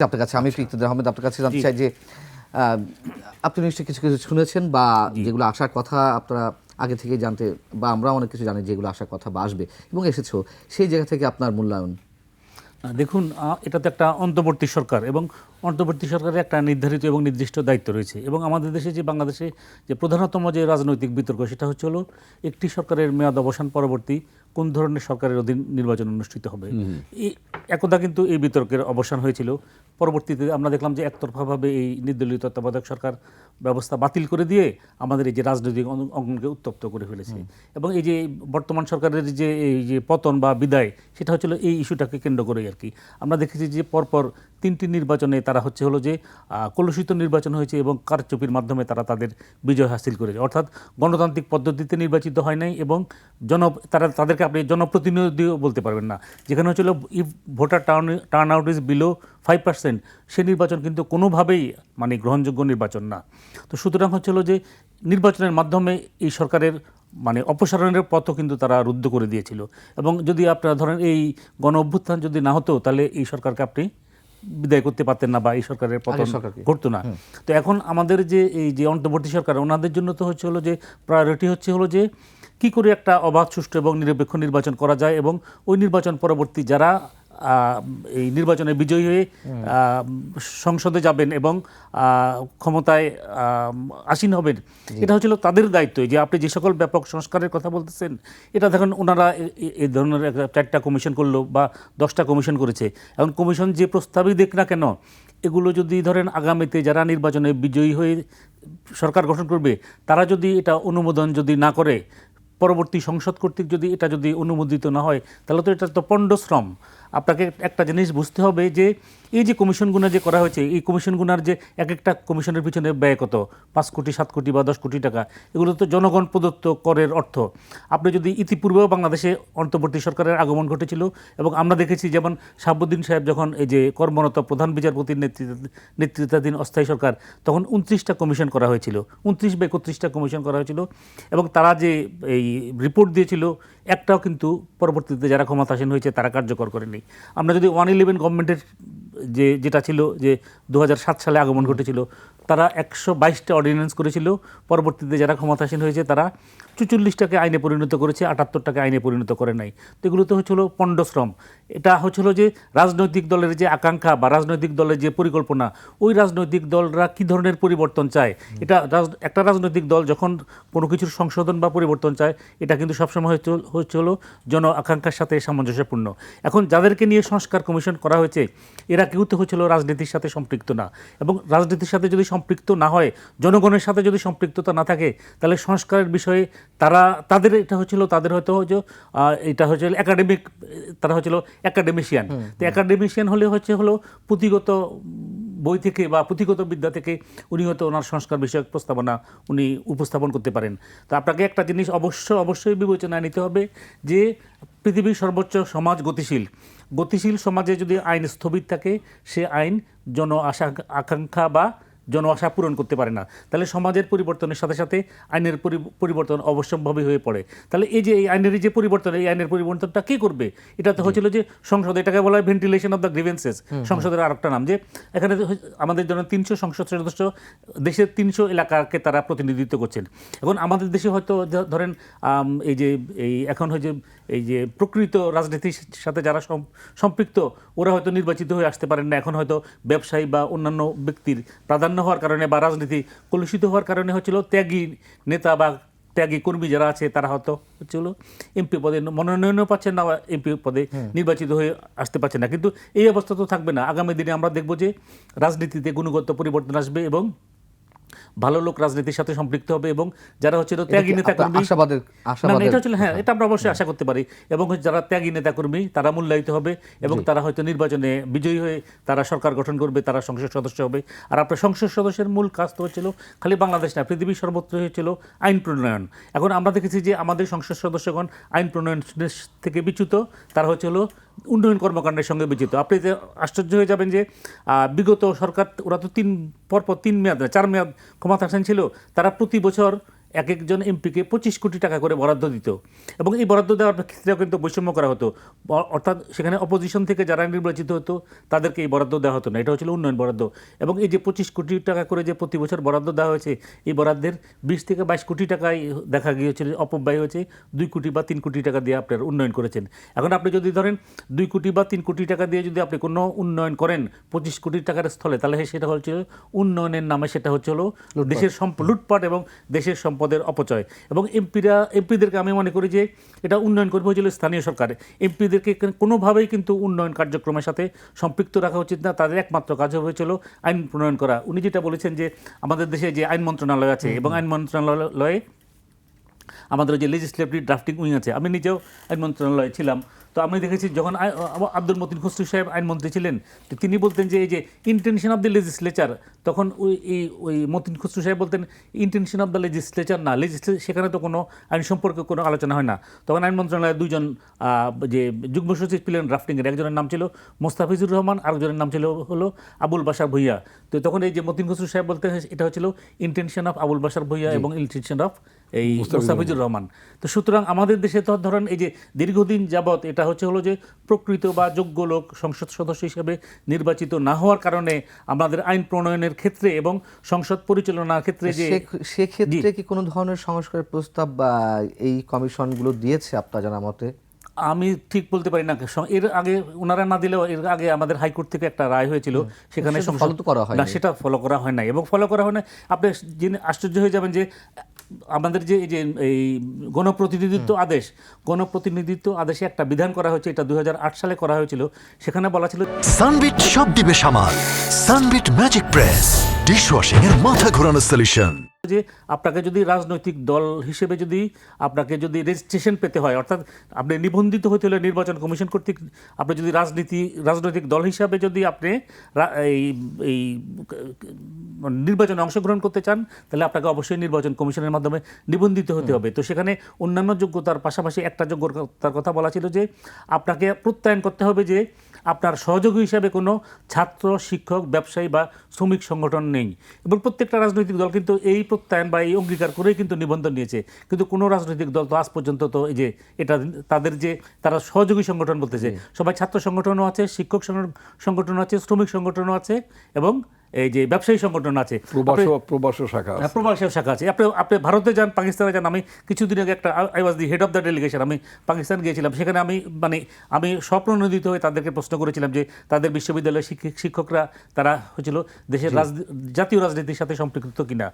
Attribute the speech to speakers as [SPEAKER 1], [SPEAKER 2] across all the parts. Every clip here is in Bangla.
[SPEAKER 1] আপনার কাছে আমি ফিকতুদ্দিন আহমেদ আপনার কাছে জানতে চাই যে আপনি নিশ্চয়ই কিছু কিছু শুনেছেন বা যেগুলো আসার কথা আপনারা আগে থেকে জানতে বা আমরা অনেক কিছু জানি যেগুলো আসার কথা বা আসবে। এবং এসেছ সেই জায়গা থেকে আপনার মূল্যায়ন?
[SPEAKER 2] দেখুন এটা তো একটা অন্তর্বর্তী সরকার এবং অন্তর্বর্তী সরকারের একটা নির্ধারিত এবং নির্দিষ্ট দায়িত্ব রয়েছে। এবং আমাদের দেশে যে বাংলাদেশে যে প্রধানতম যে রাজনৈতিক বিতর্ক সেটা হচ্ছে হলো একটি সরকারের মেয়াদ অবসান পরবর্তী কোন ধরনের সরকারের অধীন নির্বাচন অনুষ্ঠিত হবে। এই একদা কিন্তু এই বিতর্কের অবসান হয়েছিল। পরবর্তীতে আমরা দেখলাম যে একতরফাভাবে এই নির্দলীয় তত্ত্বাবধায়ক সরকার ব্যবস্থা বাতিল করে দিয়ে আমাদের এই যে রাজনৈতিক অঙ্গনকে উত্তপ্ত করে ফেলেছে। এবং এই যে বর্তমান সরকারের যে এই যে পতন বা বিদায় সেটা হচ্ছিল এই ইস্যুটাকে কেন্দ্র করেই আর কি। আমরা দেখেছি যে পরপর তিনটি নির্বাচনে তারা হচ্ছে হলো যে কলুষিত নির্বাচন হয়েছে এবং কারচুপির মাধ্যমে তারা তাদের বিজয় হাসিল করেছে। অর্থাৎ গণতান্ত্রিক পদ্ধতিতে নির্বাচিত হয় নাই এবং জন, তারা, তাদেরকে আপনি জনপ্রতিনিধিও বলতে পারবেন না। যেখানে হচ্ছিল if voter turn turn out is below five percent সে নির্বাচন কিন্তু কোনোভাবেই মানে গ্রহণযোগ্য নির্বাচন না। তো সুতরাং হচ্ছিল যে, নির্বাচনের মাধ্যমে এই সরকারের মানে অপসারণের পথও কিন্তু তারা রুদ্ধ করে দিয়েছিল। এবং যদি আপনারা ধরেন এই গণ অভ্যুত্থান যদি না হতো, তাহলে এই সরকারকে আপনি বিদায় করতে পারতেন না বা এই সরকারের পতন
[SPEAKER 1] করতো
[SPEAKER 2] ঘটতো না। তো এখন আমাদের যে এই যে অন্তর্বর্তী সরকার ওনাদের জন্য তো হচ্ছে হলো যে প্রায়োরিটি হচ্ছে হলো যে কি করে একটা অবাধ সুষ্ঠু এবং নিরপেক্ষ নির্বাচন করা যায় এবং ওই নির্বাচন পরবর্তী যারা এই নির্বাচনে বিজয়ী হয়ে সংসদে যাবেন এবং ক্ষমতায় আসীন হবেন। এটা হচ্ছিল তাদের দায়িত্ব যে আপনি যে সকল ব্যাপক সংস্কারের কথা বলতেছেন এটা দেখুন ওনারা এই ধরনের একটা চারটা কমিশন করল বা দশটা কমিশন করেছে। এখন কমিশন যে প্রস্তাবই দেখ না কেন এগুলো যদি ধরেন আগামীতে যারা নির্বাচনে বিজয়ী হয়ে সরকার গঠন করবে তারা যদি এটা অনুমোদন যদি না করে পরবর্তী সংসদ কর্তৃক যদি এটা যদি অনুমোদিত না হয় তাহলে তো এটা তো পণ্ডশ্রম আপনাকে একটা জিনিস বুঝতে হবে যে এই যে কমিশনগুলো যে করা হয়েছে, এই কমিশনগুলোর যে এক একটা কমিশনের পিছনে ব্যয় কত? পাঁচ কোটি, সাত কোটি বা দশ কোটি টাকা। এগুলো তো জনগণ প্রদত্ত করের অর্থ। আপনি যদি ইতিপূর্বেও বাংলাদেশে অন্তর্বর্তী সরকারের আগমন ঘটেছিল এবং আমরা দেখেছি যেমন সাবুদ্দিন সাহেব যখন এই যে কর্মরত প্রধান বিচারপতির নেতৃত্ব, নেতৃত্বাধীন অস্থায়ী সরকার, তখন উনত্রিশটা কমিশন করা হয়েছিল। উনত্রিশ বা একত্রিশটা কমিশন করা হয়েছিল এবং তারা যে এই রিপোর্ট দিয়েছিল একটাও কিন্তু পরবর্তীতে যারা ক্ষমতাসীন হয়েছে তারা কার্যকর করেনি। আমরা যদি ওয়ান ইলেভেন গভর্নমেন্টের যে, যেটা ছিল যে দু হাজার সাত সালে আগমন ঘটেছিল, তারা একশো বাইশটা অর্ডিন্যান্স করেছিল। পরবর্তীতে যারা ক্ষমতাসীন হয়েছে, তারা চুচল্লিশটাকে আইনে পরিণত করেছে, আটাত্তরটাকে আইনে পরিণত করে নাই। তো এগুলো তো হচ্ছিল পণ্ডশ্রম এটা হচ্ছিল যে, রাজনৈতিক দলের যে আকাঙ্ক্ষা বা রাজনৈতিক দলের যে পরিকল্পনা, ওই রাজনৈতিক দলরা কি ধরনের পরিবর্তন চায়? এটা একটা রাজনৈতিক দল যখন কোনো কিছুর সংশোধন বা পরিবর্তন চায়, এটা কিন্তু সবসময় হচ্ছে হচ্ছে হলো জন আকাঙ্ক্ষার সাথে সামঞ্জস্যপূর্ণ। এখন যাদেরকে নিয়ে সংস্কার কমিশন করা হয়েছে, এরা কেউ তো হচ্ছিল রাজনীতির সাথে সম্পৃক্ত না। এবং রাজনীতির সাথে যদি সম্পৃক্ত না হয় জনগণের সাথে যদি সম্পৃক্ততা না থাকে তাহলে সংস্কারের বিষয়ে তারা তাদের এটা হচ্ছিল তাদের হয়তো হচ্ছে এটা হচ্ছে একাডেমিক তারা হচ্ছিল একাডেমিশিয়ান তো একাডেমিশিয়ান হলে হচ্ছে হলো পুঁথিগত বই থেকে বা পুঁথিগত বিদ্যা থেকে উনি হয়তো ওনার সংস্কার বিষয়ক প্রস্তাবনা উনি উপস্থাপন করতে পারেন। তো আপনাকে একটা জিনিস অবশ্য, অবশ্যই বিবেচনায় নিতে হবে যে পৃথিবীর সর্বোচ্চ সমাজ গতিশীল। গতিশীল সমাজে যদি আইন স্থবির থাকে, সে আইন জন আশা, আকাঙ্ক্ষা বা জন আশা পূরণ করতে পারে না। তাহলে সমাজের পরিবর্তনের সাথে সাথে আইনের পরি- পরিবর্তন অবশ্যম্ভাবী হয়ে পড়ে। তাহলে এই যে এই আইনের যে পরিবর্তন এই আইনের পরিবর্তনটা কে করবে? এটা তো হচ্ছিল যে সংসদ এটাকে বলা হয় ভেন্টিলেশন অফ দ্য গ্রিভেন্সেস সংসদের আর একটা নাম যে এখানে আমাদের জন্য তিনশো সংসদ সদস্য দেশের তিনশো এলাকাকে তারা প্রতিনিধিত্ব করছেন। এখন আমাদের দেশে হয়তো ধরেন এই যে এই এখন হচ্ছে এই যে প্রকৃত রাজনীতির সাথে যারা সম্পৃক্ত ওরা হয়তো নির্বাচিত হয়ে আসতে পারেন না। এখন হয়তো ব্যবসায়ী বা অন্যান্য ব্যক্তির প্রাধান্য হওয়ার কারণে বা রাজনীতি কলুষিত হওয়ার কারণে হচ্ছিল ত্যাগী নেতা বা ত্যাগী কর্মী যারা আছে তারা হয়তো হচ্ছিল এমপি পদে মনোনয়নও পাচ্ছেন না এমপি পদে নির্বাচিত হয়ে আসতে পারছে না। কিন্তু এই অবস্থা তো থাকবে না। আগামী দিনে আমরা দেখব যে রাজনীতিতে গুণগত পরিবর্তন আসবে এবং ভালো লোক রাজনীতির সাথে সম্পৃক্ত হবে এবং যারা হচ্ছে ত্যাগী
[SPEAKER 1] কি
[SPEAKER 2] নেতা কর্মী
[SPEAKER 1] আশাবাদের-
[SPEAKER 2] না, না,
[SPEAKER 1] আশাবাদের
[SPEAKER 2] এটা হচ্ছে হ্যাঁ এটা আমরা অবশ্যই আশা করতে পারি। এবং যারা ত্যাগী নেতা কর্মী তারা মূল্যায়িত হবে এবং তারা হয়তো নির্বাচনে বিজয়ী হয়ে তারা সরকার গঠন করবে তারা সংসদ সদস্য হবে। আর আপনার সংসদ সদস্যের মূল কাজ তো হচ্ছিল খালি বাংলাদেশ না পৃথিবীর সর্বত্র হয়েছিল আইন প্রণয়ন। এখন আমরা দেখেছি যে আমাদের সংসদ সদস্যগণ আইন প্রণয়ন থেকে বিচ্যুত তারা হচ্ছে হলো উন্নয়ন কর্মকাণ্ডের সঙ্গে বিচ্যুত। আপনি যে আশ্চর্য হয়ে যাবেন যে বিগত সরকার ওরা তো তিন পরপর তিন মেয়াদ চার মেয়াদ ক্ষমতা আসেন ছিল তারা প্রতি বছর এক একজন এমপিকে পঁচিশ কোটি টাকা করে বরাদ্দ দিত। এবং এই বরাদ্দ দেওয়ার ক্ষেত্রেও কিন্তু বৈষম্য করা হতো। অর্থাৎ সেখানে অপোজিশন থেকে যারা নির্বাচিত হতো তাদেরকে এই বরাদ্দ দেওয়া হতো না। এটা হচ্ছিল উন্নয়ন বরাদ্দ। এবং এই যে পঁচিশ কোটি টাকা করে যে প্রতি বছর বরাদ্দ দেওয়া হয়েছে এই বরাদ্দের বিশ থেকে বাইশ কোটি টাকায় দেখা গিয়েছিল অপব্যয় হয়েছে। দুই কোটি বা তিন কোটি টাকা দিয়ে আপনার উন্নয়ন করেছেন। এখন আপনি যদি ধরেন দুই কোটি বা তিন কোটি টাকা দিয়ে যদি আপনি কোনো উন্নয়ন করেন পঁচিশ কোটি টাকার স্থলে তাহলে সেটা হচ্ছে উন্নয়নের নামে সেটা হচ্ছে হলো দেশের সম্প লুটপাট এবং দেশের সম্পদের অপচয়। এবং এমপিরা এমপিদেরকে আমি মনে করি যে এটা উন্নয়ন করবে হয়েছিল স্থানীয় সরকার। এমপিদেরকে কোনোভাবেই কিন্তু উন্নয়ন কার্যক্রমের সাথে সম্পৃক্ত রাখা উচিত না। তাদের একমাত্র কাজ হয়েছিল আইন প্রণয়ন করা। উনি যেটা বলেছেন যে আমাদের দেশে যে আইন মন্ত্রণালয় আছে এবং আইন মন্ত্রণালয়ে আমাদের যে লেজিসলেটিভ ড্রাফটিং উইং আছে আমি নিজেও আইন মন্ত্রণালয়ে ছিলাম। তো আমি দেখেছি যখন আব্দুল মতিন খসরু সাহেব আইনমন্ত্রী ছিলেন তো তিনি বলতেন যে এই যে ইন্টেনশন অফ দ্য লেজিসলেচার তখন ওই এই ওই মতিন খসরু সাহেব বলতেন ইন্টেনশন অফ দ্য লেজিসলেচার না লেজিসলে সেখানে তো কোনো আইন সম্পর্কে কোনো আলোচনা হয় না। তখন আইন মন্ত্রণালয়ের দুজন যে যুগ্ম সচিব ছিলেন ড্রাফটিংয়ের একজনের নাম ছিল মোস্তাফিজুর রহমান আরেকজনের নাম ছিল হলো আবুল বাসার ভুইয়া। তো তখন এই যে মতিন খসরু সাহেব বলতে এটা হচ্ছিল ইন্টেনশন অফ আবুল বাসার ভুইয়া এবং ইন্টেনশন অফ এই মুস্তাফিজুর রহমান। তো সুতরাং আমাদের দেশে তো ধরেন এই যে দীর্ঘদিন যাবৎ এটা হচ্ছে হলো যে প্রকৃত বা যোগ্য লোক সংসদ সদস্য হিসেবে নির্বাচিত না হওয়ার কারণে আমাদের আইন প্রণয়নের ক্ষেত্রে এবং সংসদ পরিচালনার ক্ষেত্রে যে
[SPEAKER 1] সে- সেক্ষেত্রে কি কোনো ধরনের সংস্কারের প্রস্তাব বা এই কমিশনগুলো দিয়েছে আপনার জানা মতে?
[SPEAKER 2] আমি ঠিক বলতে পারি না এর আগে ওনারা না দিলেও এর আগে আমাদের হাইকোর্ট থেকে একটা রায় হয়েছিল সেখানে
[SPEAKER 1] করা হয়নি।
[SPEAKER 2] না সেটা ফলো করা হয় নাই। এবং ফলো করা হয় না আপনি জেনে আশ্চর্য হয়ে যাবেন যে আমাদের যে এই যে এই গণপ্রতিনিধিত্ব আদেশ গণপ্রতিনিধিত্ব আদেশে একটা বিধান করা হয়েছে এটা দু হাজার আট সালে করা হয়েছিল। সেখানে বলা ছিল
[SPEAKER 3] সানবিট সব দিবে সামাল। Sunbit magic press. ডিশওয়াশিং এর মাথা ঘোরানো সলিউশন
[SPEAKER 2] যে আপনাকে যদি রাজনৈতিক দল হিসেবে যদি আপনাকে যদি রেজিস্ট্রেশন পেতে হয়, অর্থাৎ আপনি নিবন্ধিত হতে হলে নির্বাচন কমিশন কর্তৃক আপনি যদি রাজনীতি, রাজনৈতিক দল হিসাবে যদি আপনি এই এই, নির্বাচনে অংশগ্রহণ করতে চান, তাহলে আপনাকে অবশ্যই নির্বাচন কমিশনের মাধ্যমে নিবন্ধিত হতে হবে। তো সেখানে অন্যান্য যোগ্যতার পাশাপাশি একটা যোগ্যতার কথা বলা ছিল যে আপনাকে প্রত্যয়ন করতে হবে যে আপনার সহযোগী হিসাবে কোনো ছাত্র শিক্ষক ব্যবসায়ী বা শ্রমিক সংগঠন নেই। এবং প্রত্যেকটা রাজনৈতিক দল কিন্তু এই প্রত্যয়ন বা এই অঙ্গীকার করেই কিন্তু নিবন্ধন নিয়েছে। কিন্তু কোনো রাজনৈতিক দল তো আজ পর্যন্ত তো এই যে এটা তাদের যে তারা সহযোগী সংগঠন বলতেছে। সবাই ছাত্র সংগঠনও আছে শিক্ষক সংগ- সংগঠনও আছে শ্রমিক সংগঠনও আছে এবং এই যে ব্যবসায়ী সংগঠন আছে
[SPEAKER 4] প্রবাস শাখা আছে।
[SPEAKER 2] হ্যাঁ, প্রবাসী শাখা আছে। আপনি আপনি ভারতে যান পাকিস্তানে যান আমি কিছুদিন আগে একটা I was the head of the delegation আমি পাকিস্তান গিয়েছিলাম। সেখানে আমি মানে আমি স্বপ্রণোদিত হয়ে তাদেরকে প্রশ্ন করেছিলাম যে তাদের বিশ্ববিদ্যালয়ের শিক্ষক শিক্ষকরা তারা হয়েছিল দেশের জাতীয় রাজনীতির সাথে সম্পৃক্ত কিনা?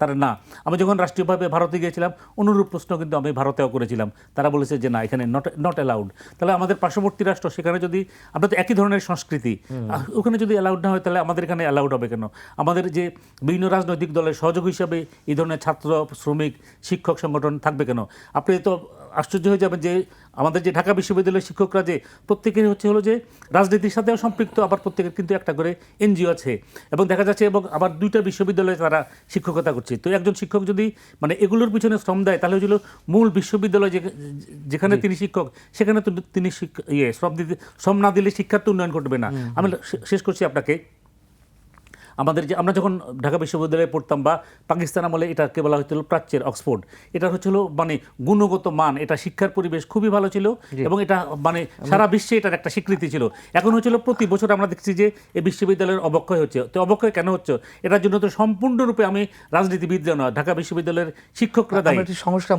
[SPEAKER 2] তারা না। আমি যখন রাষ্ট্রীয়ভাবে ভারতে গিয়েছিলাম অনুরূপ প্রশ্ন কিন্তু আমি ভারতেও করেছিলাম। তারা বলেছে যে না এখানে নট নট অ্যালাউড তাহলে আমাদের পার্শ্ববর্তী রাষ্ট্র সেখানে যদি আমরা তো একই ধরনের সংস্কৃতি। ওখানে যদি অ্যালাউড না হয় তাহলে আমাদের এখানে অ্যালাউড হবে কেন? আমাদের যে বিভিন্ন রাজনৈতিক দলের সহযোগী হিসাবে এই ধরনের ছাত্র শ্রমিক শিক্ষক সংগঠন থাকবে কেন? আপনি তো আশ্চর্য হয়ে যাবেন যে আমাদের যে ঢাকা বিশ্ববিদ্যালয়ের শিক্ষকরা যে প্রত্যেকের হচ্ছে হলো যে রাজনীতির সাথেও সম্পৃক্ত আবার প্রত্যেকের কিন্তু একটা করে এনজিও আছে। এবং দেখা যাচ্ছে এবং আবার দুইটা বিশ্ববিদ্যালয়ে তারা শিক্ষকতা করছে। তো একজন শিক্ষক যদি মানে এগুলোর পিছনে শ্রম দেয় তাহলে হচ্ছিল মূল বিশ্ববিদ্যালয় যে- যেখানে তিনি শিক্ষক সেখানে তো তিনি শিক্ষ- ইয়ে শ্রম দিতে শ্রম না দিলে শিক্ষার তো উন্নয়ন ঘটবে না। আমি শেষ করছি আপনাকে। আমাদের যে আমরা যখন ঢাকা বিশ্ববিদ্যালয়ে পড়তাম বা পাকিস্তান আমলে এটাকে বলা হচ্ছিল প্রাচ্যের অক্সফোর্ড এটা হচ্ছিল মানে গুণগত মান এটা শিক্ষার পরিবেশ খুবই ভালো ছিল এবং এটা মানে সারা বিশ্বে এটার একটা স্বীকৃতি ছিল। এখন হচ্ছিল প্রতি বছর আমরা দেখছি যে এই বিশ্ববিদ্যালয়ের অবক্ষয় হচ্ছে। তো অবক্ষয় কেন হচ্ছে? এটার জন্য তো সম্পূর্ণরূপে আমি রাজনীতিবিদরা নয় ঢাকা বিশ্ববিদ্যালয়ের শিক্ষকরা দায়ী।
[SPEAKER 1] সমস্যার